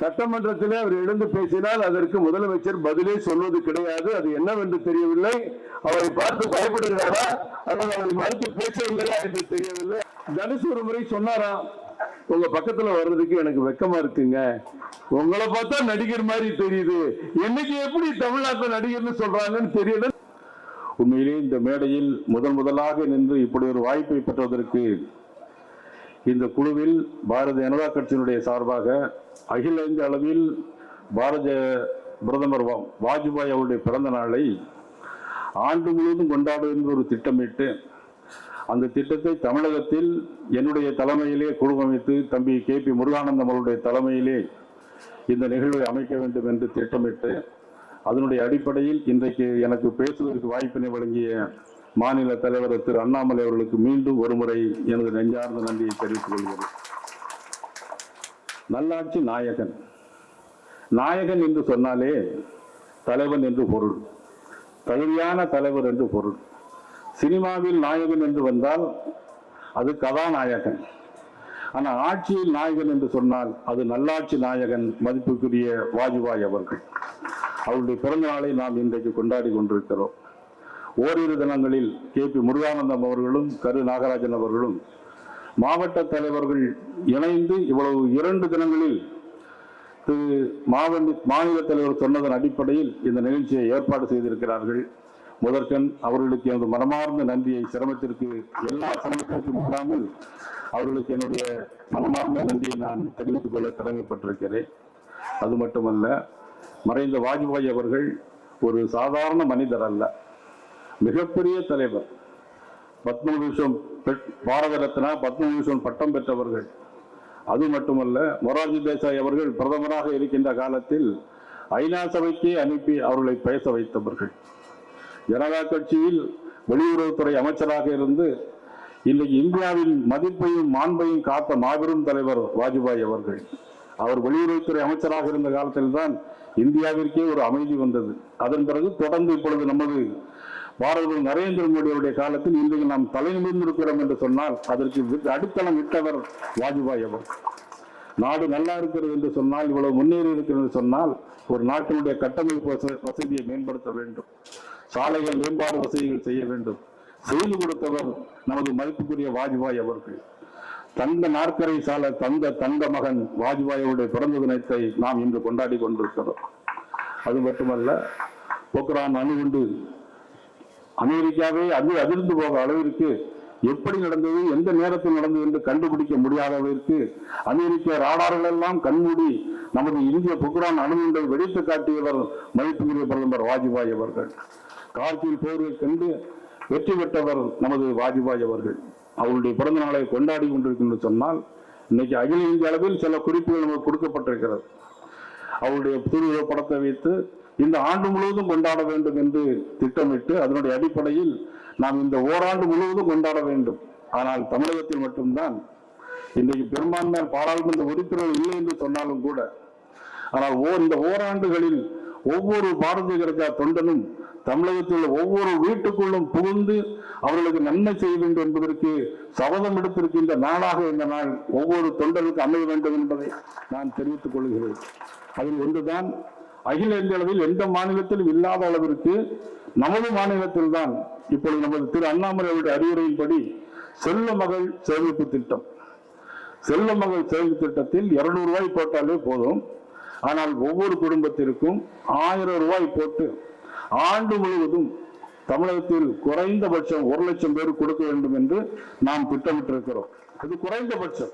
சட்டமன்றத்திலே அவர் எழுந்து பேசினால் அதற்கு முதலமைச்சர் பதிலே சொல்வது கிடையாது. அது என்னவென்று தெரியவில்லை. அவரை பார்த்து பயப்படுகிறாரா? அல்லது அவரை மறுத்து பேசவில்லையா என்று தெரியவில்லை. தனுஷ் ஒரு முறை சொன்னாராம் உங்க பக்கத்துல வர்றதுக்கு எனக்கு வெக்கமா இருக்குங்க. உங்களை பார்த்தா நடிகர் மாதிரி தெரியுது. என்னைக்கு எப்படி தமிழ்நாட்டில் நடிகர்னு சொல்றாங்கன்னு தெரியல. உண்மையிலே இந்த மேடையில் முதல் முதலாக நின்று இப்படி ஒரு வாய்ப்பை பெற்றதற்கு இந்த குழுவில் பாரதிய ஜனதா கட்சியினுடைய சார்பாக அகில இந்திய அளவில் பாரதிய பிரதமர் வா- வாஜ்பாய் அவருடைய பிறந்த நாளை ஆண்டு முழுவதும் கொண்டாடுவது என்று ஒரு திட்டமிட்டு அந்த திட்டத்தை தமிழகத்தில் என்னுடைய தலைமையிலே குழு அமைத்து தம்பி கே பி முருகானந்தம் அவருடைய தலைமையிலே இந்த நிகழ்வை அமைக்க வேண்டும் என்று திட்டமிட்டு அதனுடைய அடிப்படையில் இன்றைக்கு எனக்கு பேசுவதற்கு வாய்ப்பினை வழங்கிய மாநில தலைவர் திரு அண்ணாமலை அவர்களுக்கு மீண்டும் ஒருமுறை எனது நெஞ்சார்ந்த நன்றியை தெரிவித்துக் கொள்கிறேன். நல்லாட்சி நாயகன். நாயகன் என்று சொன்னாலே தலைவன் என்று பொருள். தகுதியான தலைவர் என்று பொருள். சினிமாவில் நாயகன் என்று வந்தால் அது கதாநாயகன். ஆனால் ஆட்சியில் நாயகன் என்று சொன்னால் அது நல்லாட்சி நாயகன் மதிப்புக்குரிய வாஜ்பாய் அவர்கள். அவருடைய பிறந்த நாளை நாம் இன்றைக்கு கொண்டாடி கொண்டிருக்கிறோம். ஓரிரு தினங்களில் கே பி முருகானந்தம் அவர்களும் கரு நாகராஜன் அவர்களும் மாவட்ட தலைவர்கள் இணைந்து இவ்வளவு இரண்டு தினங்களில் திரு மாவட்ட மாநில தலைவர் சொன்னதன் அடிப்படையில் இந்த நிகழ்ச்சியை ஏற்பாடு செய்திருக்கிறார்கள். முதற்கண் அவர்களுக்கு எனது மனமார்ந்த நன்றியை சிரமத்திற்கு எல்லா சிரமத்திற்கும் இல்லாமல் அவர்களுக்கு என்னுடைய மனமார்ந்த நன்றியை நான் தெரிவித்துக் கொள்ள கடமைப்பட்டிருக்கிறேன். அது மட்டுமல்ல மறைந்த வாஜ்பாய் அவர்கள் ஒரு சாதாரண மனிதர் அல்ல. மிகப்பெரிய தலைவர். பத்மபூஷன் பெற்- பாரத ரத்னா பத்மபூஷன் பட்டம் பெற்றவர்கள். அது மட்டுமல்ல மொரார்ஜி தேசாய் அவர்கள் பிரதமராக இருக்கின்ற காலத்தில் ஐநா சபைக்கு அனுப்பி அவர்களை பேச வைத்தவர்கள். ஜனதா கட்சியில் வெளியுறவுத்துறை அமைச்சராக இருந்து இன்றைக்கு இந்தியாவின் மதிப்பையும் மாண்பையும் காத்த மாபெரும் தலைவர் வாஜ்பாய் அவர்கள். அவர் வெளியுறவுத்துறை அமைச்சராக இருந்த காலத்தில்தான் இந்தியாவிற்கே ஒரு அமைதி வந்தது. அதன் பிறகு தொடர்ந்து இப்பொழுது நமது பாரத நரேந்திர மோடியுடைய காலத்தில் இன்றைக்கு நாம் தலை நிமிர்ந்திருக்கிறோம் என்று சொன்னால் அதற்கு வி- அடித்தளம் விட்டவர் வாஜ்பாய் அவர். நாடு நல்லா இருக்கிறது என்று சொன்னால் இவ்வளவு முன்னேறி இருக்கிறது என்று சொன்னால் ஒரு நாட்டினுடைய கட்டமைப்பு வச- வசதியை மேம்படுத்த வேண்டும். சாலைகள் மேம்பாடு வசதிகள் செய்ய வேண்டும். செய்து கொடுத்தவர் நமது மதிப்புக்குரிய வாஜ்பாய் அவர்கள். தந்த நாற்கரை சால தந்த தங்க மகன் வாஜ்பாயுடைய பிறந்த தினத்தை நாம் இன்று கொண்டாடி கொண்டிருக்கிறோம். அது மட்டுமல்ல பொக்ரான் அணுகுண்டு அமெரிக்காவே அது அதிர்ந்து போக அளவிற்கு எப்படி நடந்தது எந்த நேரத்தில் நடந்தது என்று கண்டுபிடிக்க முடியாத அளவிற்கு அமெரிக்க ராடார்கள் எல்லாம் கண்மூடி நமது இந்திய புக்ரான் அணுகுண்டை வெடித்து காட்டியவர் மதிப்புக்குரிய பிரதமர் வாஜ்பாய் அவர்கள். கார்கில் போரை கண்டு வெற்றி பெற்றவர் நமது வாஜ்பாய் அவர்கள். அவருடைய பிறந்த நாளை கொண்டாடி கொண்டிருக்கின்ற சொன்னால் இன்னைக்கு அகில இந்திய அளவில் சில குறிப்புகள் நமக்கு கொடுக்கப்பட்டிருக்கிறது. அவருடைய திருவுருவ படத்தை வைத்து இந்த ஆண்டு முழுவதும் கொண்டாட வேண்டும் என்று திட்டமிட்டு அதனுடைய அடிப்படையில் நாம் இந்த ஓராண்டு முழுவதும் கொண்டாட வேண்டும். ஆனால் தமிழகத்தில் மட்டும்தான். இன்றைக்கு பெரும்பான்மை பாராளுமன்ற உறுப்பினர்கள் இல்லை என்று சொன்னாலும் கூட. ஆனால் ஓர் இந்த ஓராண்டுகளில் ஒவ்வொரு பாரதிய ஜனதா தொண்டனும் தமிழகத்தில் உள்ள ஒவ்வொரு வீட்டுக்குள்ளும் புகுந்து அவர்களுக்கு நன்மை செய்ய வேண்டும் என்பதற்கு சபதம் எடுத்திருக்கின்ற நாளாக இந்த நாள் ஒவ்வொரு தொண்டனுக்கு அமைய வேண்டும் என்பதை நான் தெரிவித்துக் கொள்கிறேன். அதில் ஒன்றுதான் அகில இந்திய அளவில் எந்த மாநிலத்திலும் இல்லாத அளவிற்கு நமது மாநிலத்தில் தான் இப்பொழுது நமது திரு அண்ணாமலை அவருடைய அறிவுரையின்படி செல்ல மகள் சேமிப்பு திட்டம். செல்ல மகள் சேமிப்பு திட்டத்தில் இருநூறு ரூபாய் போட்டாலே போதும். ஆனால் ஒவ்வொரு குடும்பத்திற்கும் ஆயிரம் ரூபாய் போட்டு ஆண்டு முழுவதும் தமிழகத்தில் குறைந்தபட்சம் ஒரு லட்சம் பேர் கொடுக்க வேண்டும் என்று நாம் திட்டமிட்டிருக்கிறோம். அது குறைந்தபட்சம்.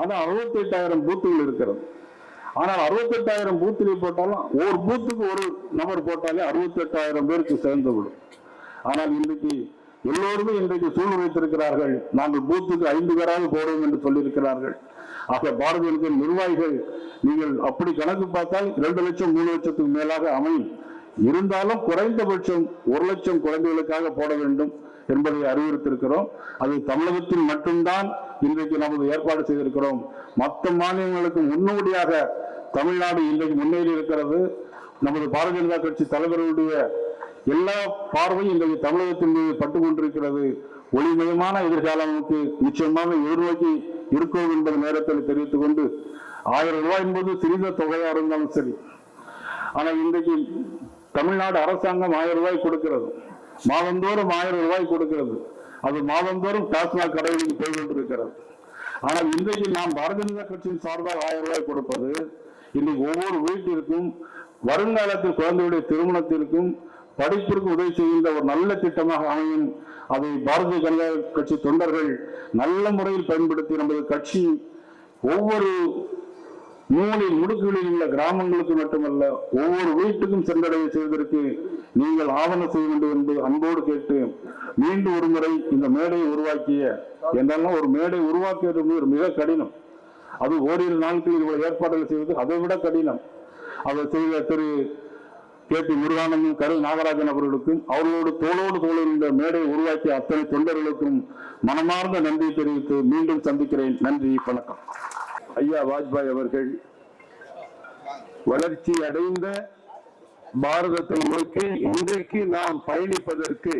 ஆனால் அறுபத்தி எட்டாயிரம் பூத்துகள் இருக்கிறது. ஆனால் அறுபத்தி எட்டாயிரம் பூத்திலே போட்டாலும் ஒரு பூத்துக்கு ஒரு நபர் போட்டாலே அறுபத்தி எட்டாயிரம் பேருக்கு சேர்ந்து விடும். ஆனால் இன்றைக்கு எல்லோருமே இன்றைக்கு சூழ் வைத்திருக்கிறார்கள் நாங்கள் பூத்துக்கு ஐந்து பேராக போடுவோம் என்று சொல்லியிருக்கிறார்கள். ஆக பாரதிய நிர்வாகிகள் நீங்கள் அப்படி கணக்கு பார்த்தால் இரண்டு லட்சம் மூணு லட்சத்துக்கு மேலாக அமையும். இருந்தாலும் குறைந்தபட்சம் ஒரு லட்சம் குழந்தைகளுக்காக போட வேண்டும் என்பதை அறிவுறுத்திருக்கிறோம் அது தமிழகத்தில் மட்டும்தான் இன்றைக்கு நமது ஏற்பாடு செய்திருக்கிறோம். மற்ற மாநிலங்களுக்கு முன்னோடியாக தமிழ்நாடு இன்றைக்கு முன்னேறி இருக்கிறது. நமது பாரதிய ஜனதா கட்சி தலைவர்களுடைய எல்லா பார்வையும் இன்றைக்கு தமிழகத்தின் மீது பட்டு கொண்டிருக்கிறது. ஒளிமயமான எதிர்காலம் நிச்சயமாக எதிர்நோக்கி இருக்கும் என்பது நேரத்தில் தெரிவித்துக் கொண்டு ஆயிரம் ரூபாய் என்பது சிறித தொகையா இருந்தாலும் சரி. ஆனால் இன்றைக்கு தமிழ்நாடு அரசாங்கம் ஆயிரம் ரூபாய் கொடுக்கிறது. மாதந்தோறும் ஆயிரம் ரூபாய் கொடுக்கிறது. அது மாதந்தோறும் டாஸ்மாக் கடைகளுக்கு போய் கொண்டிருக்கிறது. ஆனால் இன்றைக்கு நாம் பாரதிய ஜனதா கட்சியின் சார்பாக ஆயிரம் ரூபாய் கொடுப்பது இன்னைக்கு ஒவ்வொரு வீட்டிற்கும் வருங்காலத்தில் குழந்தையுடைய திருமணத்திற்கும் படிப்பிற்கு உதவி செய்கின்ற ஒரு நல்ல திட்டமாக அமையும். அதை பாரதிய ஜனதா கட்சி தொண்டர்கள் நல்ல முறையில் பயன்படுத்தி நமது கட்சி ஒவ்வொரு மூலை முடுக்குகளில் உள்ள கிராமங்களுக்கு மட்டுமல்ல ஒவ்வொரு வீட்டுக்கும் சென்றடைய செய்வதற்கு நீங்கள் ஆவணம் செய்ய வேண்டும் என்று அன்போடு கேட்டு மீண்டும் ஒரு முறை இந்த மேடையை உருவாக்கிய என்றெல்லாம் ஒரு மேடை உருவாக்கியது மிக- மிக கடினம். அது ஓரிரு நாட்களில் இவ்வளவு ஏற்பாடுகள் செய்வது அதை விட கடினம். அதை செய்த திரு கே பி முருகானந்தம் கரு நாகராஜன் அவர்களுக்கும் அவர்களோடு தோளோடு தோளோடு இந்த மேடை உருவாக்கிய அத்தனை தொண்டர்களுக்கும் மனமார்ந்த நன்றி தெரிவித்து மீண்டும் சந்திக்கிறேன். நன்றி வணக்கம். ஐயா வாஜ்பாய் அவர்கள் வளர்ச்சி அடைந்த பாரதத்தை நோக்கி இன்றைக்கு நாம் பயணிப்பதற்கு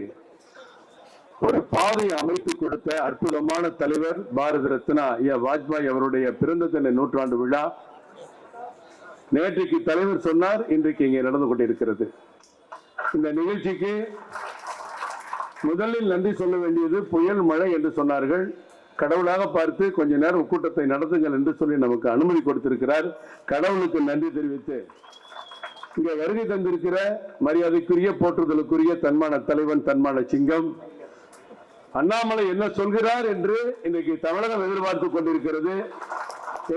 ஒரு பாதை அமைத்து கொடுத்த அற்புதமான தலைவர் பாரத ரத்னா ஐயா வாஜ்பாய் அவருடைய பிறந்த தின நூற்றாண்டு விழா. நேற்றைக்கு தலைவர் சொன்னார் இன்றைக்கு இங்கே நடந்து கொண்டிருக்கிறது. இந்த நிகழ்ச்சிக்கு முதலில் நன்றி சொல்ல வேண்டியது புயல் மழை என்று சொன்னார்கள். கடவுளாக பார்த்து கொஞ்ச நேரம் கூட்டத்தை நடத்துங்கள் என்று சொல்லி நமக்கு அனுமதி கொடுத்திருக்கிறார். கடவுளுக்கு நன்றி தெரிவித்து இங்க வருகை தந்திருக்கிற மரியாதைக்குரிய போற்றுதலுக்குரிய தன்மான தலைவன் தன்மான சிங்கம் அண்ணாமலை என்ன சொல்கிறார் என்று இன்றைக்கு தமிழகம் எதிர்பார்த்து கொண்டிருக்கிறது.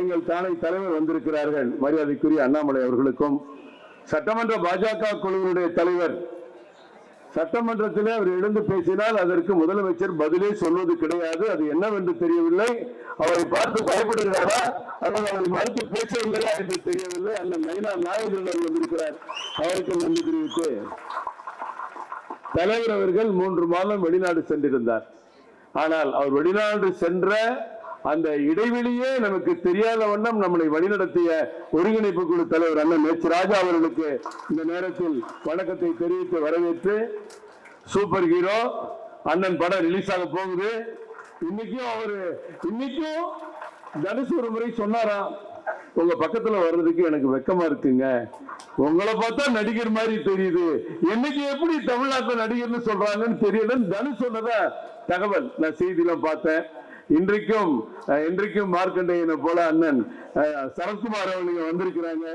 எங்கள் தானை தலைவர் வந்திருக்கிறார்கள். மரியாதைக்குரிய அண்ணாமலை அவர்களுக்கும் சட்டமன்ற பாஜக குழுவினுடைய தலைவர். சட்டமன்றத்திலே அவர் எழுந்து பேசினால் அதற்கு முதலமைச்சர் பதிலே சொல்வது கிடையாது. அது என்னவென்று தெரியவில்லை. அவரை பார்த்து பயப்படுகிறாரா? அல்லது அவரை மறுத்து பேசவில்லையா என்று தெரியவில்லை. அந்த மைனா நாயகர்கள் வந்திருக்கிறார். அவருக்கு நன்றி தெரிவித்து தலைவர் அவர்கள் மூன்று மாதம் வெளிநாடு சென்றிருந்தார். ஆனால் அவர் வெளிநாடு சென்ற அந்த இடைவெளியே நமக்கு தெரியாத வண்ணம் நம்மளை வழிநடத்திய ஒருங்கிணைப்பு குழு தலைவர் அண்ணன் எச் ராஜா அவர்களுக்கு இந்த நேரத்தில் வணக்கத்தை தெரிவித்து வரவேற்று சூப்பர் ஹீரோ அண்ணன் படம் ரிலீஸ் ஆக போகுது. இன்னைக்கும் அவரு இன்னைக்கும் தனுஷ் ஒரு முறை சொன்னாராம் உங்க பக்கத்துல வர்றதுக்கு எனக்கு வெக்கமா இருக்குங்க. உங்களை பார்த்தா நடிகர் மாதிரி தெரியுது. என்னைக்கு எப்படி தமிழ்நாட்டில் நடிகர்னு சொல்றாங்கன்னு தெரியலன்னு தனுஷ் சொன்னதா தகவல். நான் செய்தியில பார்த்தேன். இன்றைக்கும் இன்றைக்கும் மார்க்கண்டையனை போல அண்ணன் சரத்குமார் அவர்கள் வந்திருக்கிறாங்க.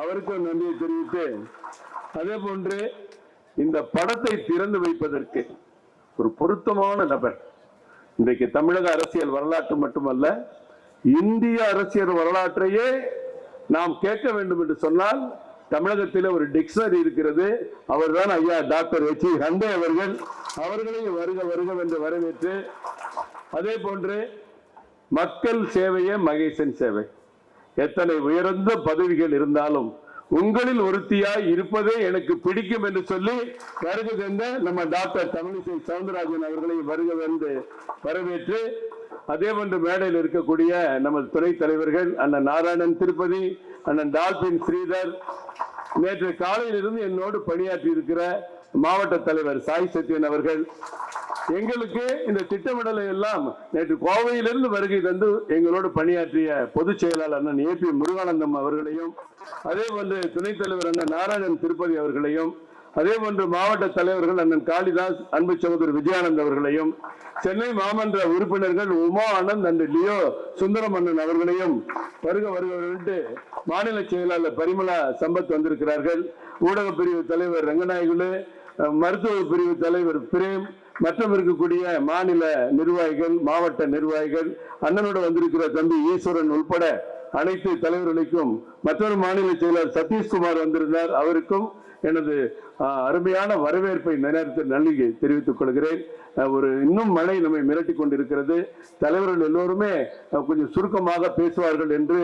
அவருக்கும் நன்றியை தெரிவித்து அதே போன்று இந்த படத்தை திறந்து வைப்பதற்கு ஒரு பொருத்தமான நபர். இன்றைக்கு தமிழக அரசியல் வரலாற்று மட்டுமல்ல இந்திய அரசியல் வரலாற்றையே நாம் கேட்க வேண்டும் என்று சொன்னால் தமிழகத்தில் ஒரு டிக்ஷனரி இருக்கிறது. அவர்தான் ஐயா டாக்டர் எச் ஹண்டே அவர்கள். அவர்களையும் வருக வருக என்று வரவேற்று அதே போன்று மக்கள் சேவையே மகேசன் சேவை. எத்தனை உயர்ந்த பதவிகள் இருந்தாலும் உங்களில் ஒருத்தியாய் இருப்பதே எனக்கு பிடிக்கும் என்று சொல்லி வருகை தந்த நம்ம டாக்டர் தமிழிசை சவுந்தரராஜன் அவர்களை வருக வந்து வரவேற்று அதே போன்று மேடையில் இருக்கக்கூடிய நமது துணைத் தலைவர்கள் அண்ணன் நாராயணன் திருப்பதி அண்ணன் டால்பின் ஸ்ரீதர் நேற்று காலையிலிருந்து என்னோடு பணியாற்றி இருக்கிற மாவட்ட தலைவர் சாய் சத்யன் அவர்கள் எங்களுக்கு இந்த திட்டமிடலை எல்லாம் நேற்று கோவையிலிருந்து வருகை தந்து எங்களோடு பணியாற்றிய பொதுச் செயலாளர் அண்ணன் ஏ பி முருகானந்தம் அவர்களையும் அதே போன்று துணைத் தலைவர் அண்ணன் நாராயணன் திருப்பதி அவர்களையும் அதே போன்று மாவட்ட தலைவர்கள் அண்ணன் காளிதாஸ் அன்பு சகோதரர் விஜயானந்த் அவர்களையும் சென்னை மாமன்ற உறுப்பினர்கள் உமா ஆனந்த் அண்ட் லியோ சுந்தரம் அண்ணன் அவர்களையும் வருக வருக மாநில செயலாளர் பரிமலா சம்பத் வந்திருக்கிறார்கள். ஊடக பிரிவு தலைவர் ரங்கநாயகுலு மருத்துவ பிரிவு தலைவர் பிரேம் மற்றும் இருக்கக்கூடிய மாநில நிர்வாகிகள் மாவட்ட நிர்வாகிகள் அண்ணனோட வந்திருக்கிற தம்பி ஈஸ்வரன் உட்பட அனைத்து தலைவர்களுக்கும் மற்றொரு மாநில செயலர் சதீஷ்குமார் வந்திருந்தார். அவருக்கும் எனது அருமையான வரவேற்பை நேரத்தில் நன்றி தெரிவித்துக் கொள்கிறேன். ஒரு இன்னும் மழை நம்மை மிரட்டி கொண்டிருக்கிறது. தலைவர்கள் எல்லோருமே கொஞ்சம் சுருக்கமாக பேசுவார்கள் என்று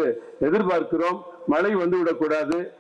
எதிர்பார்க்கிறோம். மழை வந்துவிடக்கூடாது